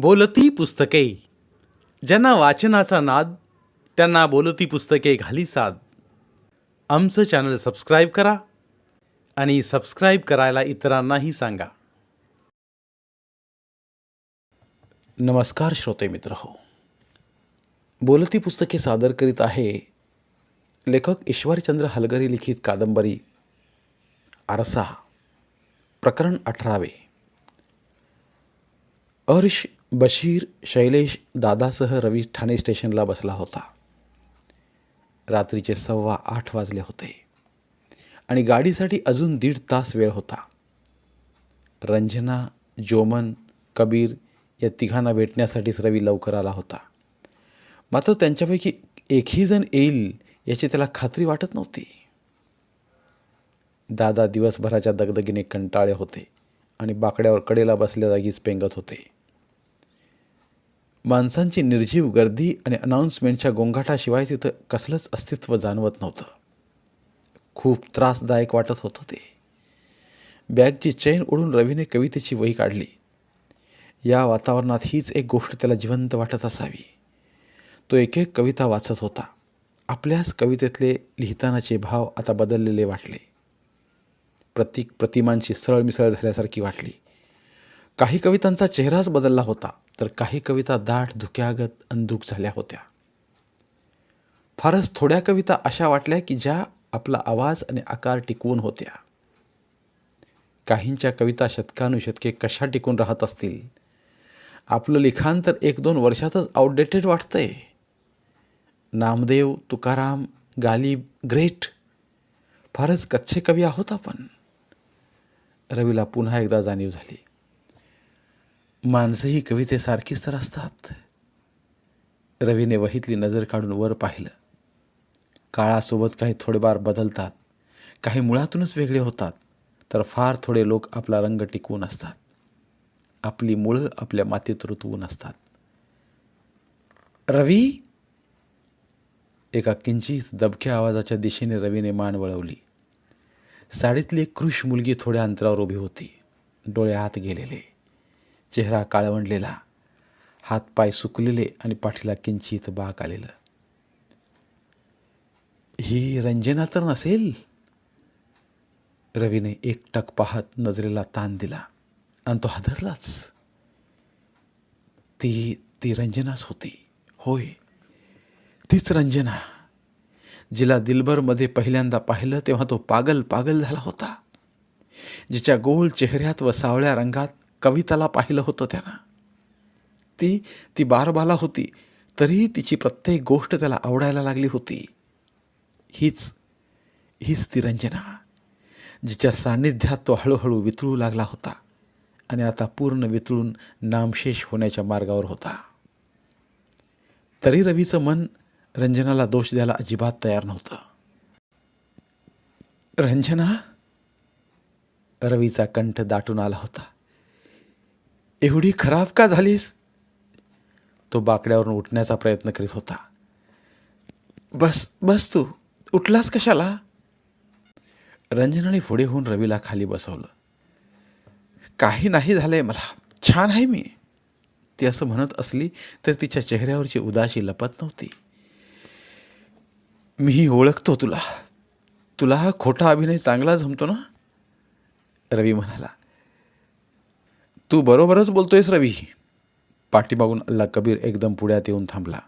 बोलती पुस्तके. ज्यांना वाचनाचा नाद त्यांना बोलती पुस्तके घाली साद. आमचं चॅनल सबस्क्राईब करा आणि सबस्क्राईब करायला इतरांनाही सांगा. नमस्कार श्रोते मित्र हो. बोलती पुस्तके सादर करीत आहे लेखक ईश्वरचंद्र हलगरी लिखित कादंबरी आरसा प्रकरण अठरावे. अर्श बशीर शैलेश दादासह रवी ठाणे स्टेशनला बसला होता. रात्रीचे सव्वा आठ वाजले होते आणि गाडीसाठी अजून दीड तास वेळ होता. रंजना जोमन कबीर या तिघांना भेटण्यासाठीच रवी लवकर आला होता. मात्र त्यांच्यापैकी एकही जण येईल याची त्याला खात्री वाटत नव्हती. दादा दिवसभराच्या दगदगीने कंटाळे होते आणि बाकड्यावर कडेला बसल्या जागीच पेंगत होते. माणसांची निर्जीव गर्दी आणि अनाऊन्समेंटच्या गोंगाटाशिवाय तिथं कसलंच अस्तित्व जाणवत नव्हतं. खूप त्रासदायक वाटत होतं ते. बॅगची चैन ओढून रवीने कवितेची वही काढली. या वातावरणात हीच एक गोष्ट त्याला जिवंत वाटत असावी. तो एक एक कविता वाचत होता. आपल्याच कवितेतले लिहितानाचे भाव आता बदललेले वाटले. प्रतीक प्रतिमांची सरळमिसळ झाल्यासारखी वाटली. काही कवितांचा चेहराच बदलला होता तर काही कविता दाट धुक्यागत अंधुक झाल्या होत्या. फारच थोड्या कविता अशा वाटल्या की ज्या आपला आवाज आणि आकार टिकवून होत्या. काहींच्या कविता शतकानुशतके कशा टिकून राहत असतील? आपलं लिखाण तर एक दोन वर्षातच आउटडेटेड वाटतंय. नामदेव तुकाराम गालिब ग्रेट. फारच कच्चे कवी आहोत आपण. रवीला पुन्हा एकदा जाणीव झाली. माणसं ही कवितेसारखीच तर असतात. रवीने वहीतली नजर काढून वर पाहिलं. काळासोबत काही थोडेफार बदलतात. काही मुळातूनच वेगळे होतात. तर फार थोडे लोक आपला रंग टिकवून असतात. आपली मुळं आपल्या मातीत रुतवून असतात. रवी? एका किंचित दबक्या आवाजाच्या दिशेने रवीने मान वळवली. साडीतली एक कृष मुलगी थोड्या अंतरावर उभी होती. डोळे आत गेलेले. चेहरा काळवंडलेला हातपाय सुकलेले आणि पाठीला किंचित बाक आलेलं. ही रंजना तर नसेल? रवीने एकटक पाहत नजरेला ताण दिला आणि तो हादरलाच. ती ती रंजनाच होती. होय तीच रंजना जिला दिलबरमध्ये पहिल्यांदा पाहिलं तेव्हा तो पागल पागल झाला होता. जिच्या गोल चेहऱ्यात व सावळ्या रंगात कविताला पाहिलं होतं त्यानं. ती ती बारबाला होती तरीही तिची प्रत्येक गोष्ट त्याला आवडायला लागली होती. हीच हीच ती रंजना जिच्या सान्निध्यात तो हळूहळू वितळू लागला होता आणि आता पूर्ण वितळून नामशेष होण्याच्या मार्गावर होता. तरी रवीचं मन रंजनाला दोष द्यायला अजिबात तयार नव्हतं. रंजना रवीचा कंठ दाटून आला होता. एवढी खराब का झालीस? तो बाकड्यावरून उठण्याचा प्रयत्न करीत होता. बस बस तू. उठलास कशाला? रंजनाने पुढे होऊन रवीला खाली बसवलं. काही नाही झालंय मला. छान आहे मी. ती असं म्हणत असली तर तिच्या चेहऱ्यावरची उदाशी लपत नव्हती. मीही ओळखतो तुला. तुला हा खोटा अभिनय चांगला जमतो ना? रवी म्हणाला. तू बरोबरच बोलतोयस रवी. पाठीमागून अल्ला कबीर एकदम पुढ्यात येऊन थांबला.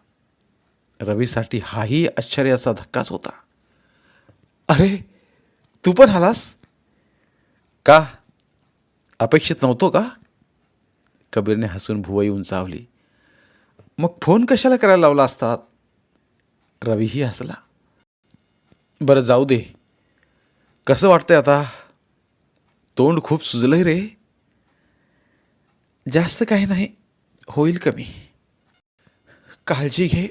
रवीसाठी हाही आश्चर्याचा धक्काच होता. अरे तू पण आलास? का? अपेक्षित नव्हतो का? कबीरने हसून भुवई उंचावली. मग फोन कशाला करायला लावला असतात रवीही हसला. बरं जाऊ दे. कसं वाटतंय आता? तोंड खूप सुजलंय रे. जास्त काही नाही होईल कमी. काळजी घे.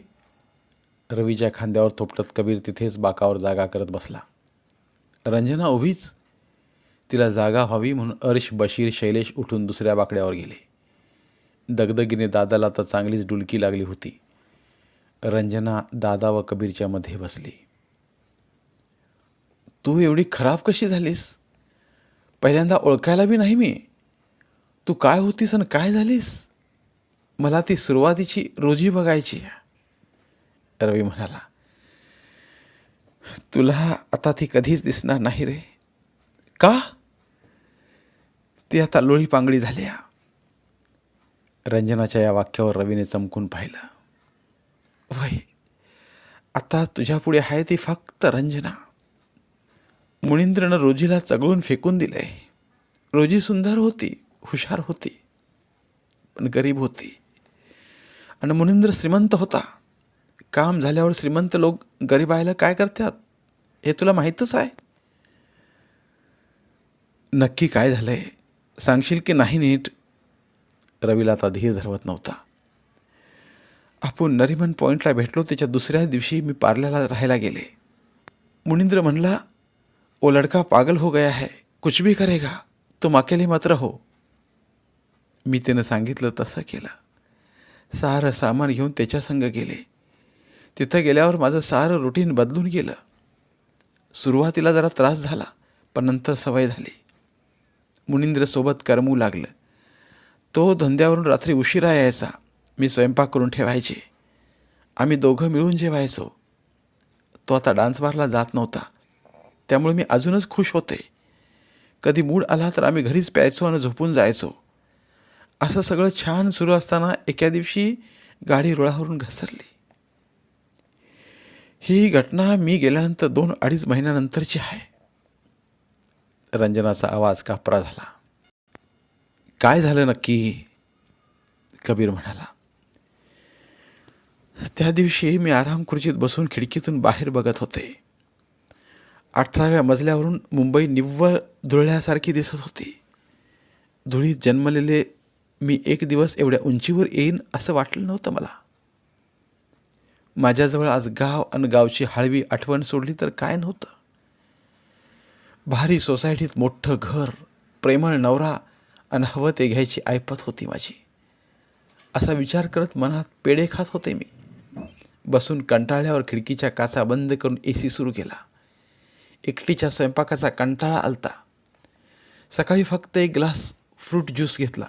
रवीच्या खांद्यावर थोपटत कबीर तिथेच बाकावर जागा करत बसला. रंजना उभीच. तिला जागा व्हावी म्हणून अर्श बशीर शैलेश उठून दुसऱ्या बाकड्यावर गेले. दगदगीने दादाला तर चांगलीच डुलकी लागली होती. रंजना दादा व कबीरच्या मध्ये बसली. तू एवढी खराब कशी झालीस? पहिल्यांदा ओळखायला बी नाही मी. तू काय होतीस आणि काय झालीस? मला ती सुरुवातीची रोजी बघायची आहे. रवी म्हणाला तुला आता ती कधीच दिसणार नाही रे. का? ती आता लोळी पांगडी झाली रंजनाच्या या वाक्यावर रवीने चमकून पाहिलं. वय आता तुझ्यापुढे आहे ती फक्त रंजना. मुनिंद्रनं रोजीला चगळून फेकून दिलंय. रोजी सुंदर होती. हुशार होती पण गरीब होती. आणि मुनिंद्र श्रीमंत होता. काम झाल्यावर श्रीमंत लोक गरीबायला काय करतात? हे तुला माहीतच आहे? नक्की काय झालंय? सांगशील की नाही नीट? रवीला आता धीर धरवत नव्हता. आपण नरिमन पॉईंटला भेटलो त्याच्या दुसऱ्या दिवशी मी पार्ल्याला राहायला गेले. मुनिंद्र म्हणला ओ लड़का पागल हो गया है कुछ भी करेगा तुम अकेले मत रहो. मी त्यानं सांगितलं तसं केलं. सारं सामान घेऊन त्याच्या संग गेले. तिथं गेल्यावर माझं सारं रुटीन बदलून गेलं. सुरुवातीला जरा त्रास झाला पण नंतर सवय झाली. मुनिंद्रसोबत करमू लागलं. तो धंद्यावरून रात्री उशिरा यायचा. मी स्वयंपाक करून ठेवायचे. आम्ही दोघं मिळून जेवायचो. तो आता डान्स बारला जात नव्हता. त्यामुळे मी अजूनच खुश होते. कधी मूड आला तर आम्ही घरीच प्यायचो आणि झोपून जायचो. असं सगळं छान सुरू असताना एका दिवशी गाडी रुळावरून घसरली. ही घटना मी गेल्यानंतर दोन अडीच महिन्यानंतरची आहे. रंजनाचा आवाज कापरा झाला. काय झालं नक्की? कबीर म्हणाला. त्या दिवशी मी आराम खुर्चीत बसून खिडकीतून बाहेर बघत होते. अठराव्या मजल्यावरून मुंबई निव्वळ धुळल्यासारखी दिसत होती. धुळीत जन्मलेले मी एक दिवस एवढ्या उंचीवर येईन असं वाटलं नव्हतं मला. माझ्याजवळ आज गाव आणि गावची हळवी आठवण सोडली तर काय नव्हतं? भारी सोसायटीत मोठं घर प्रेमळ नवरा आणि हवं ते घ्यायची ऐपत होती माझी. असा विचार करत मनात पेढे खात होते मी. बसून कंटाळ्यावर खिडकीच्या काचा बंद करून ए सी सुरू केला. एकटीच्या स्वयंपाकाचा कंटाळा आलता. सकाळी फक्त एक ग्लास फ्रूट ज्यूस घेतला.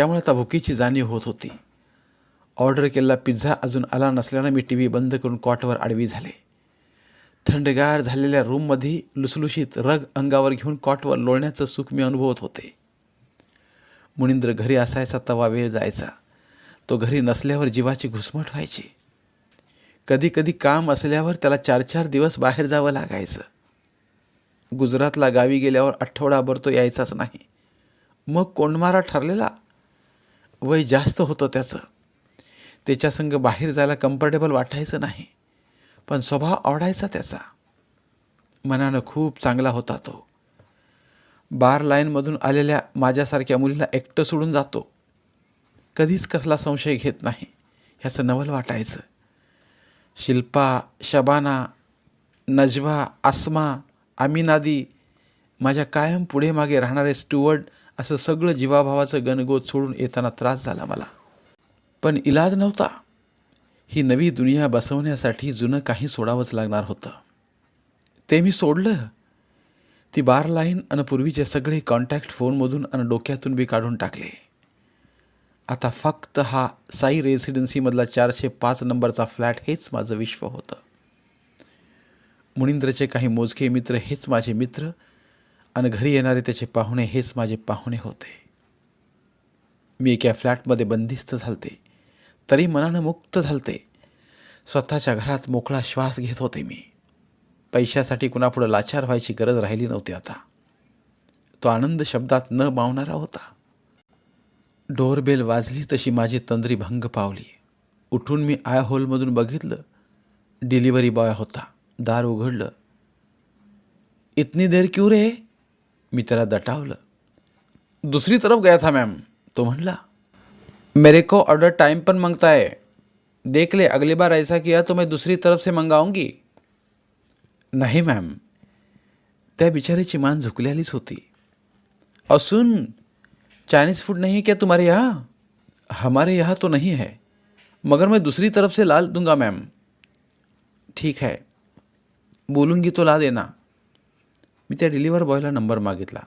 त्यामुळे आता भुकीची जाणीव होत होती. ऑर्डर केलेला पिझ्झा अजून आला नसल्यानं मी टी व्ही बंद करून कॉटवर आडवी झाले. थंडगार झालेल्या रूममध्ये लुसलुशीत रग अंगावर घेऊन कॉटवर लोळण्याचं सुख मी अनुभवत होते. मुनिंद्र घरी असायचा तवा वेळ जायचा. तो घरी नसल्यावर जीवाची घुसमट व्हायची. कधी कधी काम असल्यावर त्याला चार चार दिवस बाहेर जावं लागायचं. गुजरातला गावी गेल्यावर आठवडाभर तो यायचाच नाही. मग कोंडमारा ठरलेला वय जास्त होतं त्याचं. त्याच्यासंग बाहेर जायला कम्फर्टेबल वाटायचं नाही. पण स्वभाव आवडायचा त्याचा. मनानं खूप चांगला होता तो. बार लाईनमधून आलेल्या माझ्यासारख्या मुलीला एकटं सोडून जातो. कधीच कसला संशय घेत नाही. ह्याचं नवल वाटायचं. शिल्पा शबाना नजवा आसमा आमिनादी माझ्या कायम पुढे मागे राहणारे स्टुअर्ड असं सगळं जीवाभावाचं गणगोत सोडून येताना त्रास झाला मला. पण इलाज नव्हता. ही नवी दुनिया बसवण्यासाठी जुनं काही सोडावंच लागणार होतं. ते मी सोडलं. ती बार लाईन आणि पूर्वीचे सगळे कॉन्टॅक्ट फोनमधून आणि डोक्यातून बी काढून टाकले. आता फक्त हा साई रेसिडेन्सीमधला चारशे पाच नंबरचा फ्लॅट हेच माझं विश्व होतं. मुनिंद्रचे काही मोजके मित्र हेच माझे मित्र आणि घरी येणारे त्याचे पाहुणे हेच माझे पाहुणे होते. मी एका फ्लॅटमध्ये बंदिस्त झालते तरी मनानं मुक्त झालते. स्वतःच्या घरात मोकळा श्वास घेत होते मी. पैशासाठी कुणापुढं लाचार व्हायची गरज राहिली नव्हती आता. तो आनंद शब्दात न मावणारा होता. डोरबेल वाजली तशी माझी तंद्री भंग पावली. उठून मी आय होलमधून बघितलं. डिलिव्हरी बॉय होता. दार उघडलं. इतनी देर क्यू रे? मी त्याला दटावलं. दूसरी तरफ़ गया था मैम तो म्हणला, मेरे को ऑर्डर टाइम पर माँगता है। देख ले, अगली बार ऐसा किया तो मैं दूसरी तरफ़ से मंगाऊँगी. नाही मॅम त्या बिचारीची मान झुकलेलीच होती असून चाइनीज़ फ़ूड नहीं है क्या तुम्हारे यहाँ? हमारे यहाँ तो नहीं है, मगर मैं दूसरी तरफ़ से ला दूँगा मैम। ठीक है, बोलूँगी तो ला देना। मी त्या डिलिव्हर बॉयला नंबर मागितला.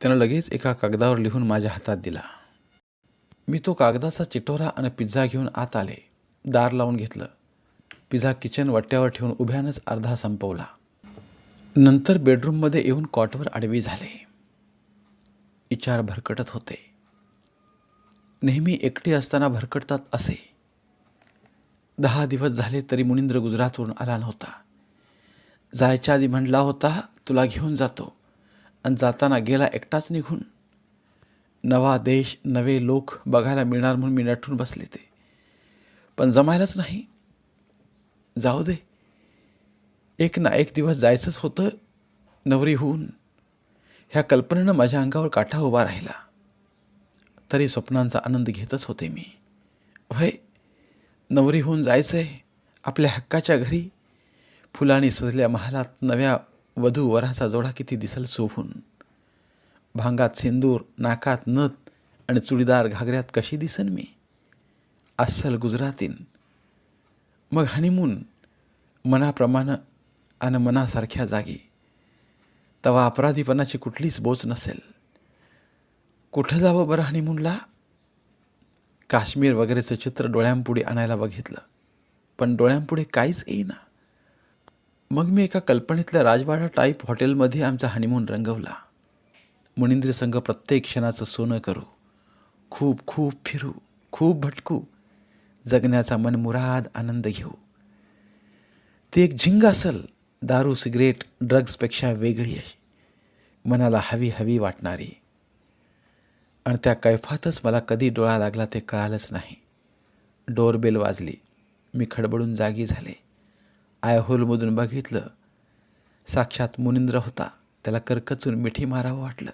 त्यानं लगेच एका कागदावर लिहून माझ्या हातात दिला. मी तो कागदाचा चिटोरा आणि पिझ्झा घेऊन आत आले. दार लावून घेतलं. पिझ्झा किचन वट्ट्यावर ठेवून उभ्यानंच अर्धा संपवला. नंतर बेडरूममध्ये येऊन कॉटवर आडवी झाले. विचार भरकटत होते. नेहमी एकटी असताना भरकटतात असे. दहा दिवस झाले तरी मुनिंद्र गुजरातवरून आला नव्हता. जायच्या आधी म्हणला होता तुला घेऊन जातो. आणि जाताना गेला एकटाच निघून. नवा देश नवे लोक बघायला मिळणार म्हणून मी नटून बसले ते. पण जमायलाच नाही. जाऊ दे. एक ना एक दिवस जायचंच होतं नवरी होऊन. ह्या कल्पनेनं माझ्या अंगावर काठा उभा राहिला. तरी स्वप्नांचा आनंद घेतच होते मी. वय नवरी होऊन आहे आपल्या हक्काच्या घरी फुलांनी सजल्या महालात नव्या वधू वराचा जोडा किती दिसल शोभून. भांगात सिंदूर नाकात नथ आणि चुडीदार घागऱ्यात कशी दिसन मी? अस्सल गुजरातीन. मग हनीमून मनाप्रमाणे आणि मनासारख्या जागी. तवा अपराधीपणाची कुठलीच बोच नसेल. कुठं जावं बरं हनीमूनला काश्मीर वगैरेचं चित्र डोळ्यांपुढे आणायला बघितलं. पण डोळ्यांपुढे काहीच येईना. मग मी एका कल्पनेतल्या राजवाडा टाईप हॉटेलमध्ये आमचा हनीमून रंगवला. मुनिंद्र संघ प्रत्येक क्षणाचं सोनं करू. खूप खूप फिरू. खूप भटकू. जगण्याचा मनमुराद आनंद घेऊ. ती एक झिंग असल दारू सिगरेट ड्रग्सपेक्षा वेगळी आहे. मनाला हवी हवी वाटणारी. आणि त्या कैफातच मला कधी डोळा लागला ते कळालंच नाही. डोरबेल वाजली. मी खडबडून जागी झाले. आय होलमधून बघितलं. साक्षात मुनिंद्र होता. त्याला करकचून मिठी मारावं वाटलं.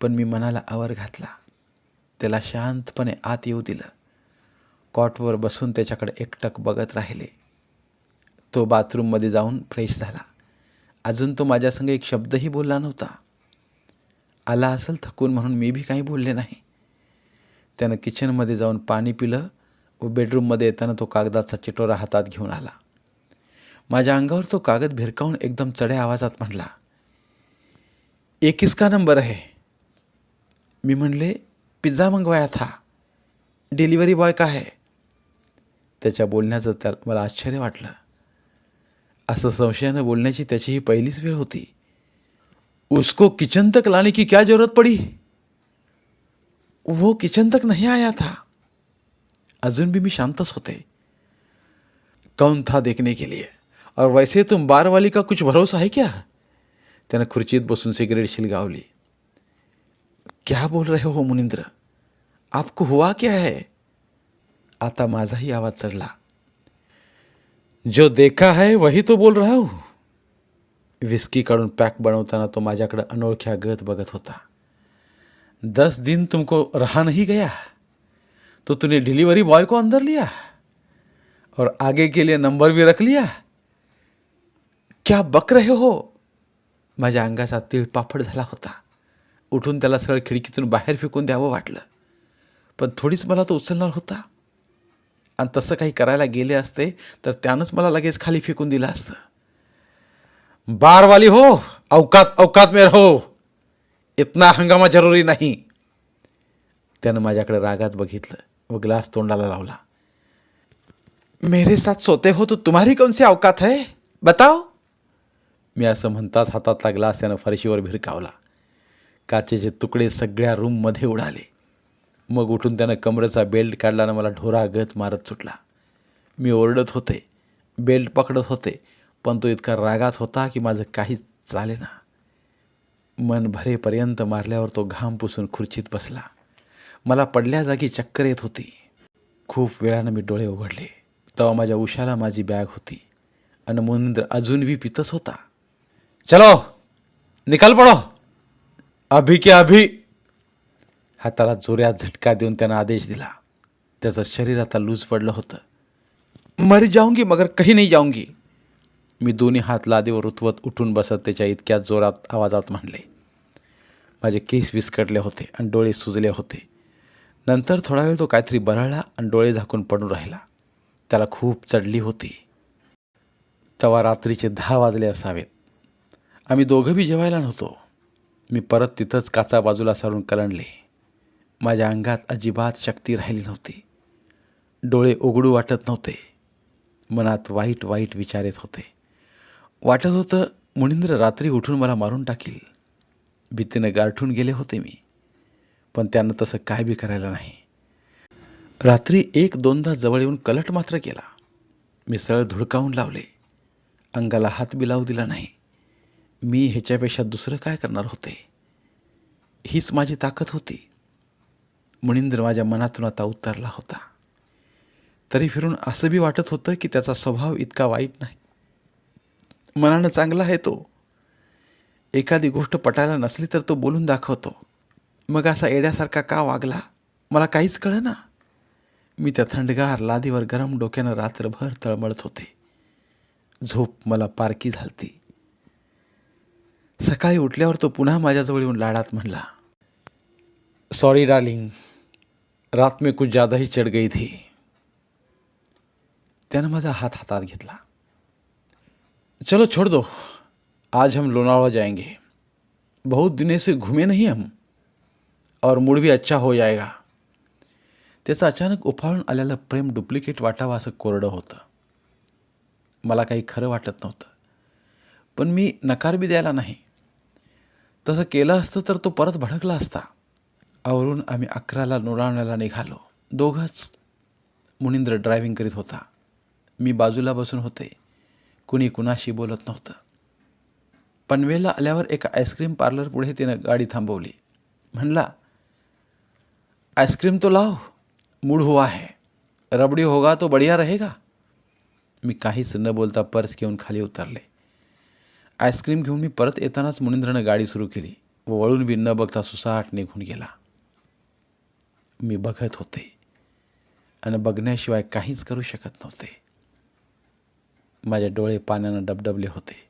पण मी मनाला आवर घातला. त्याला शांतपणे आत येऊ दिलं. कॉटवर बसून त्याच्याकडे एकटक बघत राहिले. तो बाथरूममध्ये जाऊन फ्रेश झाला. अजून तो माझ्यासंग एक शब्दही बोलला नव्हता. आला असेल थकून म्हणून मी बी काही बोलले नाही. त्यानं किचनमध्ये जाऊन पाणी पिलं व बेडरूममध्ये येताना तो कागदाचा चिटोरा हातात घेऊन आला. माझ्या अंगावर तो कागद भिरकावून एकदम चढ्या आवाजात म्हणला एकीस का नंबर आहे? मी म्हणले पिझ्झा मंगवाया था. डिलिव्हरी बॉय का आहे त्याच्या बोलण्याचं त्या मला आश्चर्य वाटलं. असं संशयानं बोलण्याची त्याची ही पहिलीच वेळ होती. उसको किचन तक लाने की क्या जरूरत पड़ी? वो किचन तक नहीं आया था. अजून भी मी शांतच होते. कौन था देखने के लिए? और वैसे तुम बार वाली का कुछ भरोसा है क्या? त्यानं खुर्चीत बसून सिगरेट शिलगावली क्या बोल रहे हो मुनिंद्र? आपको हुआ क्या है? आता माझाही आवाज़ चढला जो देखा है वही तो बोल रहा हूँ। विस्की काढून पॅक बनवताना तो माझ्याकडे अनोळख्या गत बघत होता। दस दिन तुमको रहा नहीं गया? तो तूने डिलीवरी बॉय को अंदर लिया? और आगे के लिए नंबर भी रख लिया? क्या बक रहे हो? माझ्या अंगाचा तिळपापड झाला होता. उठून त्याला सरळ खिडकीतून बाहेर फेकून द्यावं वाटलं. पण थोडीच मला तो उचलणार होता. आणि तसं काही करायला गेले असते तर त्यानंच मला लगेच खाली फेकून दिलं असतं. बारवाली हो अवकात अवकात मे रहो इतना हंगामा जरुरी नाही. त्यानं माझ्याकडे रागात बघितलं व ग्लास तोंडाला लावला. मेरे साथ सोते हो तो तुम्हारी कौन सी अवकात है? बताओ. मी असं म्हणताच हातातला ग्लास त्यानं फरशीवर भिरकावला काचेचे तुकडे सगळ्या रूममध्ये उडाले. मग उठून त्यानं कमरेचा बेल्ट काढला आणि मला ढोरा गत मारत सुटला. मी ओरडत होते बेल्ट पकडत होते पण तो इतका रागात होता की माझं काहीच चाले ना मन भरेपर्यंत मारल्यावर तो घाम पुसून खुर्चीत बसला. मला पडल्या जागी चक्कर येत होती. खूप वेळानं मी डोळे उघडले. तेव्हा माझ्या उशाला माझी बॅग होती. आणि मुनिंद्र अजूनही पितच होता. चलो निकाल पडो. अभी के अभी. हाताला जोऱ्यात झटका देऊन त्यानं आदेश दिला. त्याचं शरीर आता लूज पडलं होतं. मरी जाऊंगी मगर काही नाही जाऊंगी. मी दोन्ही हात लादीवर उतवत उठून बसत त्याच्या इतक्या जोरात आवाजात म्हणले. माझे केस विस्कटले होते आणि डोळे सुजले होते. नंतर थोडा वेळ तो काहीतरी बरळला आणि डोळे झाकून पडून राहिला. त्याला खूप चढली होती. तेव्हा रात्रीचे दहा वाजले असावेत. आम्ही दोघंबी जेवायला नव्हतो. मी परत तिथंच काचा बाजूला सारून कलंडले. माझ्या अंगात अजिबात शक्ती राहिली नव्हती. डोळे उघडू वाटत नव्हते. मनात वाईट वाईट विचार येत होते. वाटत होतं मुनिंद्र रात्री उठून मला मारून टाकील. भीतीनं गारठून गेले होते मी. पण त्यानं तसं काय बी करायला नाही. रात्री एक दोनदा जवळ येऊन कलट मात्र केला. मी सरळ धुडकावून लावले. अंगाला हात बी लावू दिला नाही. मी ह्याच्यापेक्षा दुसरं काय करणार होते? हीच माझी ताकद होती. मणिंद्र माझ्या मनातून आता उतरला होता. तरी फिरून असं बी वाटत होतं की त्याचा स्वभाव इतका वाईट नाही. मनानं चांगला आहे तो. एखादी गोष्ट पटायला नसली तर तो बोलून दाखवतो. मग असा येड्यासारखा का वागला? मला काहीच कळेना. मी त्या थंडगार लादीवर गरम डोक्यानं रात्रभर तळमळत होते. झोप मला पारकी झालती. सकाळी उठल्यावर तो पुन्हा माझ्याजवळ येऊन लाडात म्हणला सॉरी डार्लिंग रात में कुछ ज़्यादा ही चढ़ गई थी. त्यानं माझा हात हातात घेतला. चलो छोड़ दो. आज हम लोनावाला जाएंगे. बहुत दिने से घूमे नहीं हम. और मूड भी अच्छा हो जाएगा. त्याचं अचानक उफाळून आलेलं प्रेम डुप्लिकेट वाटावं असं कोरडं होतं. मला काही खरं वाटत नव्हतं. पण मी नकार बी द्यायला नाही. तसं केलं असतं तर तो परत भडकला असता. आवरून आम्ही अकराला लोणावण्याला निघालो. दोघंच मुनिंद्र ड्रायव्हिंग करीत होता. मी बाजूला बसून होते. कुणी कुणाशी बोलत नव्हतं. पनवेलला आल्यावर एका आईस्क्रीम पार्लर पुढे तिनं गाडी थांबवली. म्हणला आईस्क्रीम तो लाव. मूड हुआ है. रबडी होगा तो बढ़िया रहेगा. मी काहीच न बोलता पर्स घेऊन खाली उतरले. आईस्क्रीम घेऊन मी परत येतानाच मुनिंद्रनं गाडी सुरू केली व वळून बी न बघता सुसाट निघून गेला. मी बघत होते आणि बघण्याशिवाय काहीच करू शकत नव्हते. माझे डोळे पाण्यानं डबडबले होते.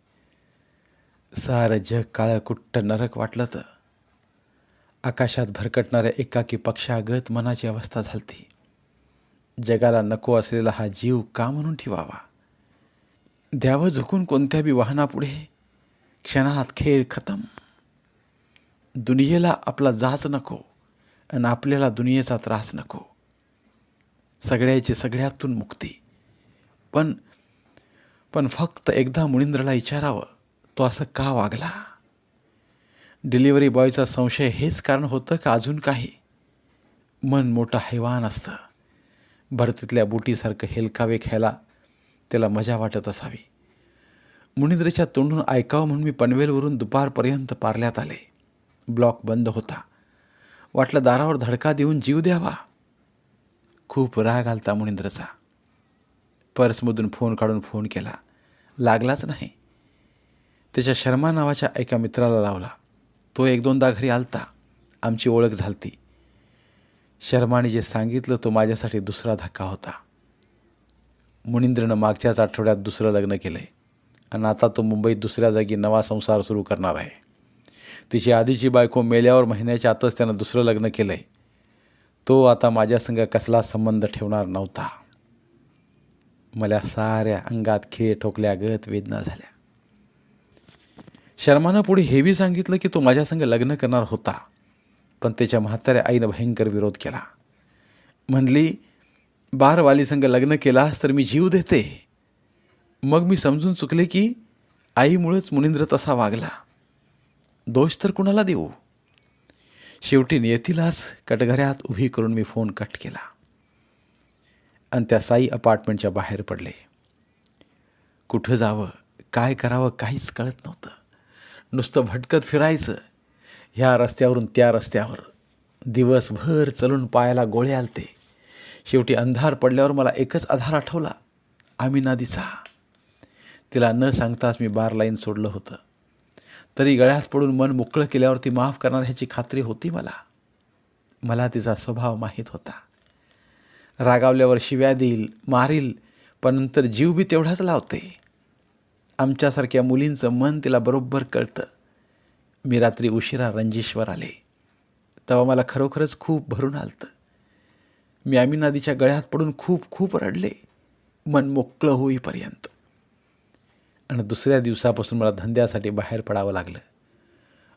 सारं जग काळं कुट्ट नरक वाटलं तर आकाशात भरकटणाऱ्या एकाकी पक्षागत मनाची अवस्था झालती. जगाला नको असलेला हा जीव का म्हणून ठेवावा? द्यावं झुकून कोणत्या बी वाहनापुढे? क्षणात खेळ खतम. दुनियेला आपला जाच नको आणि आपल्याला दुनियेचा त्रास नको. सगळ्याची सगळ्यातून मुक्ती. पण पण फक्त एकदा मुनिंद्रला विचारावं तो असं का वागला? डिलिव्हरी बॉयचा संशय हेच कारण होतं का अजून काही? मन मोठं हैवान असतं. भरतीतल्या बुटीसारखं हेलकावे खेळायला त्याला मजा वाटत असावी. मुनिंद्रच्या तोंडून ऐकावं म्हणून मी पनवेलवरून दुपारपर्यंत पारल्यात आले. ब्लॉक बंद होता. वाटलं दारावर धडका देऊन जीव द्यावा. खूप राग आलता मुनिंद्रचा. पर्समधून फोन काढून फोन केला. लागलाच नाही. त्याच्या शर्मा नावाच्या एका मित्राला लावला. तो एक दोनदा घरी आलता. आमची ओळख झालती. शर्माने जे सांगितलं तो माझ्यासाठी दुसरा धक्का होता. मुनिंद्रनं मागच्याच आठवड्यात दुसरं लग्न केलं आहे आणि आता तो मुंबईत दुसऱ्या जागी नवा संसार सुरू करणार आहे. तिची आधीची बायको मेल्यावर महिन्याच्या आतच त्यानं दुसरं लग्न केलं आहे तो आता माझ्यासंग कसला संबंध ठेवणार नव्हता. मला साऱ्या अंगात खिळे ठोकल्यागत वेदना झाल्या. शर्मानं पुढे हेवी सांगितलं की तो माझ्यासंग लग्न करणार होता पण त्याच्या म्हाताऱ्या आईनं भयंकर विरोध केला. म्हणली बारवालीसंग लग्न केलास तर मी जीव देते. मग मी समजून चुकले की आईमुळेच मुनिंद्र तसा वागला. दोष तर कुणाला देऊ? शेवटी नियतीलाच कटघऱ्यात उभी करून मी फोन कट केला. आणि त्या साई अपार्टमेंटच्या बाहेर पडले. कुठं जावं काय करावं काहीच कळत नव्हतं. नुसतं भटकत फिरायचं. ह्या रस्त्यावरून त्या रस्त्यावर. दिवसभर चलून पायाला गोळे आलते. शेवटी अंधार पडल्यावर मला एकच आधार आठवला. आम्ही नादीचा तिला न सांगताच मी बार लाईन सोडलं होतं. तरी गळ्यात पडून मन मोकळं केल्यावर ती माफ करणार ह्याची खात्री होती मला. मला तिचा स्वभाव माहीत होता. रागावल्यावर शिव्या देईल मारील पण नंतर जीव बी तेवढाच लावते. आमच्यासारख्या मुलींचं मन तिला बरोबर कळतं. मी रात्री उशिरा रंजेश्वर आले. तेव्हा मला खरोखरच खूप भरून आलतं. मी आम्ही नदीच्या गळ्यात पडून खूप खूप रडले. मन मोकळं होईपर्यंत. आणि दुसऱ्या दिवसापासून मला धंद्यासाठी बाहेर पडावं लागलं.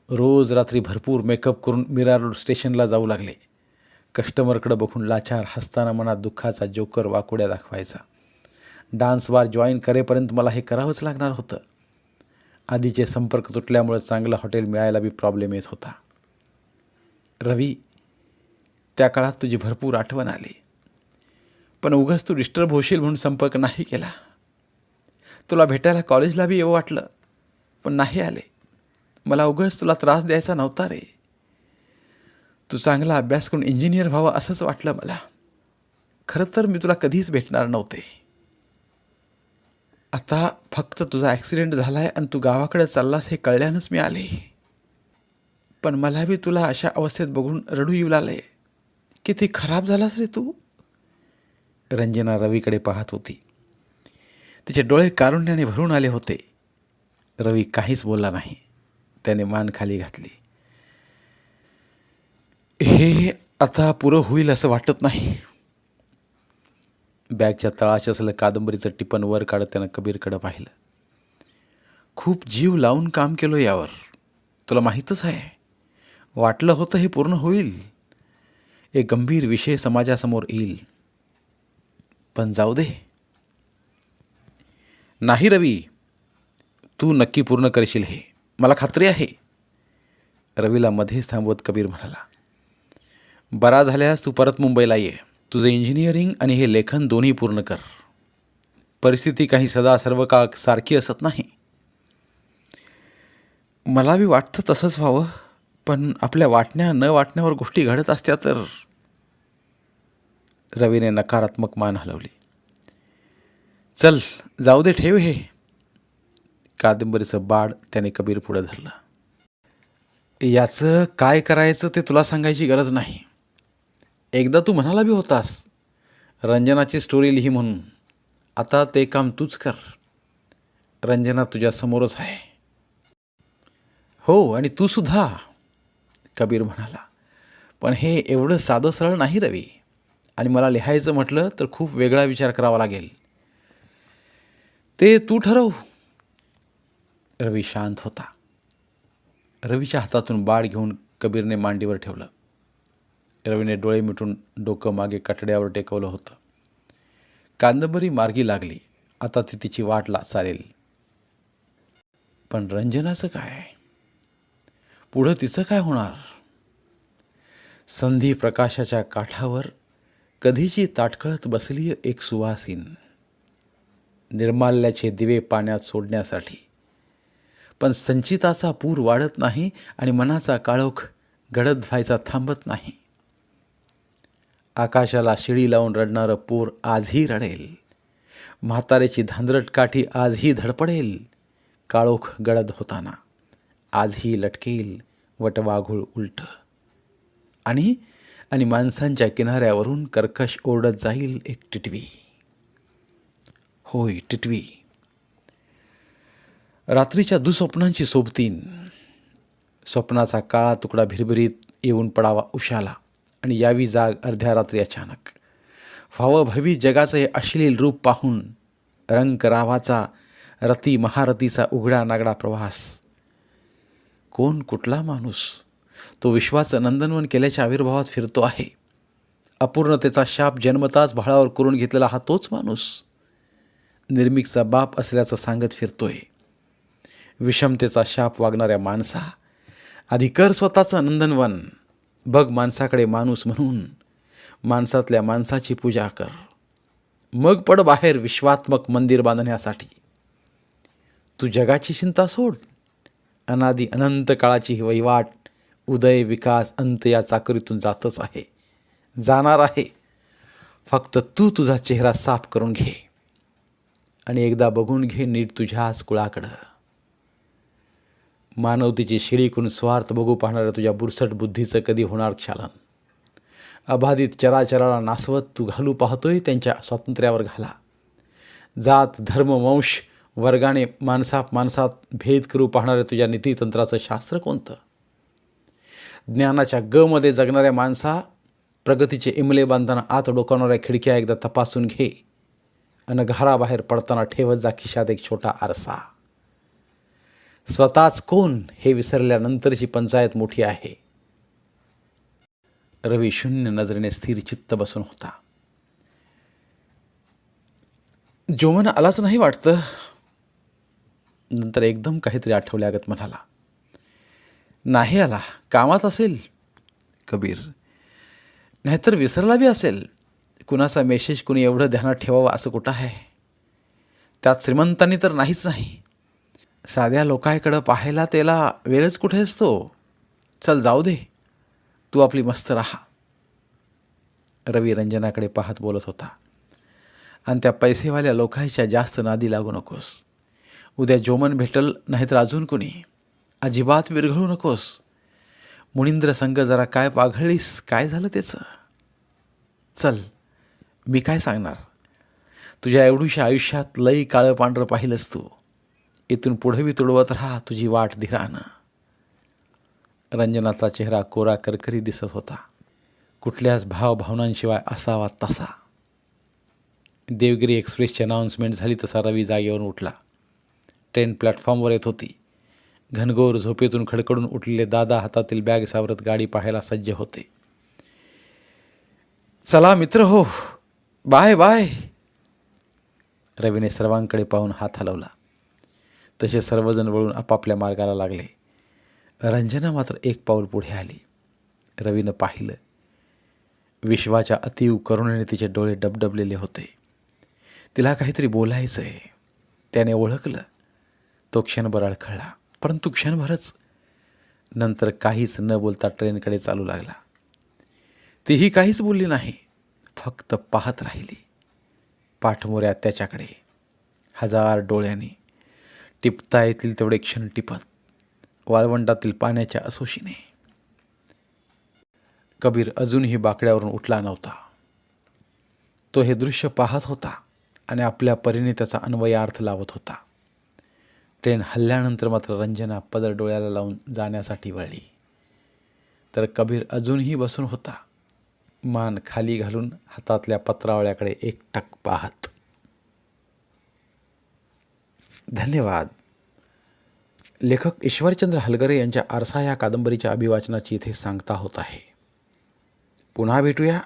रोज रात्री भरपूर मेकअप करून मीरा रोड स्टेशनला जाऊ लागले. कस्टमरकडं बघून लाचार हसताना मनात दुःखाचा जोकर वाकुड्या दाखवायचा. डान्स बार जॉईन करेपर्यंत मला हे करावंच लागणार होतं. आधीचे संपर्क तुटल्यामुळं चांगलं हॉटेल मिळायला बी प्रॉब्लेम येत होता. रवी त्या काळात तुझी भरपूर आठवण आली. पण उगाच तू डिस्टर्ब होशील म्हणून संपर्क नाही केला. तुला भेटायला कॉलेजला बी येऊ वाटलं पण नाही आले. मला उगाच तुला त्रास द्यायचा नव्हता रे. तू चांगला अभ्यास करून इंजिनियर व्हावं असंच वाटलं मला. खरं तर मी तुला कधीच भेटणार नव्हते. आता फक्त तुझा ॲक्सिडेंट झाला आहे आणि तू गावाकडे चाललास हे कळल्यानंच मी आले. पण मला बी तुला अशा अवस्थेत बघून रडू येऊ लागले. किती खराब झालास रे तू? रंजना रवीकडे पाहत होती. तिचे डोळे कारुण्याने भरून आले होते. रवी काहीच बोलला नाही. त्याने मान खाली घातली. हे आता पुरं होईल असं वाटत नाही. बॅगच्या तळाशी असलं कादंबरीचं टिपण वर काढत त्यानं कबीरकडं पाहिलं. खूप जीव लावून काम केलो यावर. तुला माहीतच आहे. वाटलं होतं हे पूर्ण होईल. एक गंभीर विषय समाजासमोर येईल. पण जाऊ दे. नाही रवी तू नक्की पूर्ण करशील हे. मला खात्री आहे. रवीला मध्येच थांबवत कबीर म्हणाला बरा झाल्यास तू परत मुंबईला ये. तुझं इंजिनिअरिंग आणि हे लेखन दोन्ही पूर्ण कर. परिस्थिती काही सदा सर्व काळ सारखी असत नाही. मला बी वाटतं तसंच व्हावं पण आपल्या वाटण्या न वाटण्यावर गोष्टी घडत असत्या तर. रवीने नकारात्मक मान हलवली. चल जाऊ दे ठेव हे. कादंबरीचं बाड त्याने कबीर पुढं धरलं. याचं काय करायचं ते तुला सांगायची गरज नाही. एकदा तू म्हणाला बी होतास रंजनाची स्टोरी लिही म्हणून. आता ते काम तूच कर. रंजना तुझ्या समोरच आहे. हो आणि तू सुद्धा कबीर म्हणाला. पण हे एवढं साधं सरळ नाही रवी. आणि मला लिहायचं म्हटलं तर खूप वेगळा विचार करावा लागेल. ते तू ठरव. रवी शांत होता. रवीच्या हातातून बाळ घेऊन कबीरने मांडीवर ठेवलं. रवीने डोळे मिटून डोकं मागे कटड्यावर टेकवलं होतं. कादंबरी मार्गी लागली. आता ती तिची वाट ला चालेल. पण रंजनाचं काय? पुढं तिचं काय होणार? संधी प्रकाशाच्या काठावर कधीची ताटकळत बसली एक सुवासीन. निर्माल्याचे दिवे पाण्यात सोडण्यासाठी. पण संचिताचा पूर वाढत नाही आणि मनाचा काळोख गडद व्हायचा थांबत नाही. आकाशाला शिडी लावून रडणारं पूर आजही रडेल. म्हाताऱ्याची धांदरट काठी आजही धडपडेल. काळोख गडद होताना आजही लटकेल वटवाघूळ उलट. आणि आणि माणसांच्या किनाऱ्यावरून कर्कश ओरडत जाईल एक टिटवी. होय टिटवी. रात्रीच्या दुस्वप्नांची सोबतीन स्वप्नाचा काळा तुकडा भिरभिरीत येऊन पडावा उशाला आणि यावी जाग अर्ध्या रात्री अचानक. फावं जगाचं हे अश्लील रूप पाहून रंग करावाचा रती महारथीचा उघडा नागडा प्रवास. कोण कुठला माणूस? तो विश्वाचं नंदनवन केल्याच्या आविर्भावात फिरतो आहे. अपूर्णतेचा शाप जन्मताच भाळावर करून घेतलेला हा तोच माणूस? निर्मिकचा बाप असल्याचं सांगत फिरतोय. विषमतेचा शाप वागणाऱ्या माणसा आधी कर स्वतःचं नंदनवन. बघ माणसाकडे माणूस म्हणून माणसातल्या माणसाची पूजा कर. मग पड बाहेर विश्वात्मक मंदिर बांधण्यासाठी. तू जगाची चिंता सोड. अनादी अनंत काळाची ही वहिवाट उदय विकास अंत या चाकरीतून जातच आहे. जाणार आहे. फक्त तू तुझा चेहरा साफ करून घे. आणि एकदा बघून घे नीट तुझ्याच कुळाकडं मानवतेची शिडी करून स्वार्थ बघू पाहणाऱ्या तुझ्या बुरसट बुद्धीचं कधी होणार क्षालन? अबाधित चराचराला नासवत तू घालू पाहतोय त्यांच्या स्वातंत्र्यावर घाला. जात धर्म वंश वर्गाने माणसा माणसात भेद करू पाहणाऱ्या तुझ्या नीतितंत्राचं शास्त्र कोणतं? ज्ञानाच्या गमध्ये जगणाऱ्या माणसा प्रगतीचे इमले बांधताना आत डोकावणाऱ्या खिडक्या एकदा तपासून घे. अन घराबाहेर पडताना ठेवत जा खिशात एक छोटा आरसा. स्वतःच कोण हे विसरल्यानंतरची पंचायत मोठी आहे. रवी शून्य नजरेने स्थिर चित्त बसून होता. जोमन आलाच नाही वाटतं? नंतर एकदम काहीतरी आठवल्यागत म्हणाला. नाही आला. कामात असेल? कबीर. नाहीतर विसरला बी असेल. कुणाचा मेसेज कुणी एवढं ध्यानात ठेवावं असं कुठं आहे? त्यात श्रीमंतांनी तर नाहीच नाही. साध्या लोकांकडं पाहायला त्याला वेळच कुठे असतो? चल जाऊ दे. तू आपली मस्त राहा. रवी रंजनाकडे पाहत बोलत होता. आणि त्या पैसेवाल्या लोकांच्या जास्त नादी लागू नकोस. उद्या जोमन भेटल नाहीतर अजून कुणी? अजिबात विरघळू नकोस. मुनिंद्र संघ जरा काय पाघळलीस? काय झालं त्याचं? चल. मी काय सांगणार? तुझ्या एवढूशा आयुष्यात लई काळं पांढरं पाहिलंस तू. इथून पुढे तुडवत राहा तुझी वाट धीरानं रंजनाचा चेहरा कोरा करकरी दिसत होता. कुठल्याच भावभावनांशिवाय असावा तसा. देवगिरी एक्सप्रेसची अनाऊन्समेंट झाली तसा रवी जागेवरून उठला. ट्रेन प्लॅटफॉर्मवर येत होती. घनघोर झोपेतून खडकडून उठलेले दादा हातातील बॅग सावरत गाडी पाहायला सज्ज होते. चला मित्र हो बाय बाय. रवीने सर्वांकडे पाहून हात हलवला. तसे सर्वजण वळून आपापल्या मार्गाला लागले. रंजना मात्र एक पाऊल पुढे आली. रवीनं पाहिलं. विश्वाच्या अतीव करुणेने तिचे डोळे डबडबलेले होते. तिला काहीतरी बोलायचं आहे त्याने ओळखलं. तो क्षणभर अडखळला. परंतु क्षणभरच. नंतर काहीच न बोलता ट्रेनकडे चालू लागला. तीही काहीच बोलली नाही. फक्त पाहत राहिली. पाठमोऱ्या त्याच्याकडे हजार डोळ्यांनी टिपता येतील तेवढे क्षण टिपत वाळवंटातील पाण्याच्या असोशीने. कबीर अजूनही बाकड्यावरून उठला नव्हता. तो हे दृश्य पाहत होता आणि आपल्या परीने त्याचा अन्वयार्थ लावत होता. ट्रेन हल्ल्यानंतर मात्र रंजना पदर डोळ्याला लावून जाण्यासाठी वळली. तर कबीर अजूनही बसून होता. मान खाली घालून हातातल्या पत्रावळ्याकडे एकटक पाहत. धन्यवाद. लेखक ईश्वरचंद्र हलगरे यांच्या आरसा या कादंबरीच्या अभिवाचनाची इथे सांगता होत आहे. पुन्हा भेटूया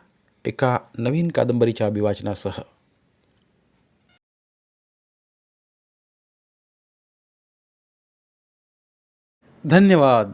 एका नवीन कादंबरीच्या अभिवाचनासह. धन्यवाद.